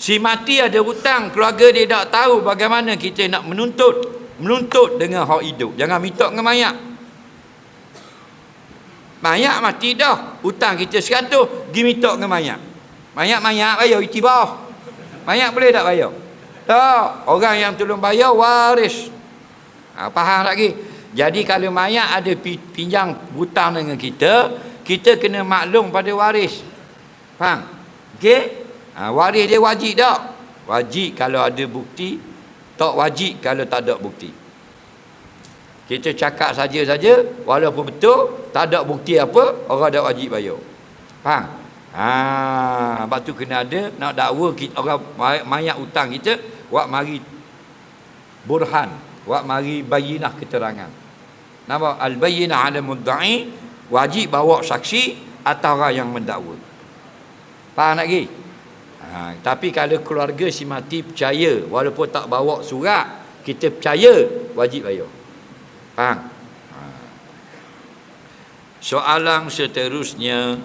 Si mati ada hutang, keluarga dia tak tahu bagaimana kita nak menuntut. Menuntut dengan hak hidup. Jangan minta dengan mayat. Mayat mati dah. Hutang kita 100, pergi minta dengan mayat. Mayat-mayat bayar itibah. Mayat boleh tak bayar? Tak. Orang yang tolong bayar waris. Ha, faham lagi? Jadi kalau mayat ada pi- pinjang hutang dengan kita, kita kena maklum pada waris. Faham? Okey? Ha, waris dia wajib tak? Wajib kalau ada bukti, tak wajib kalau tak ada bukti. Kita cakap saja-saja, walaupun betul, tak ada bukti apa, orang tak wajib bayar. Faham? Ha, sebab tu kena ada, nak dakwa kita, orang may- mayat hutang kita, wak mari burhan, wak mari bayinah keterangan. Nama al-bayinah ala mudda'i, wajib bawa saksi atau orang yang mendakwa. Faham lagi? Ha, tapi kalau keluarga si mati percaya walaupun tak bawa surat, kita percaya wajib bayar. Faham? Ha. Soalan seterusnya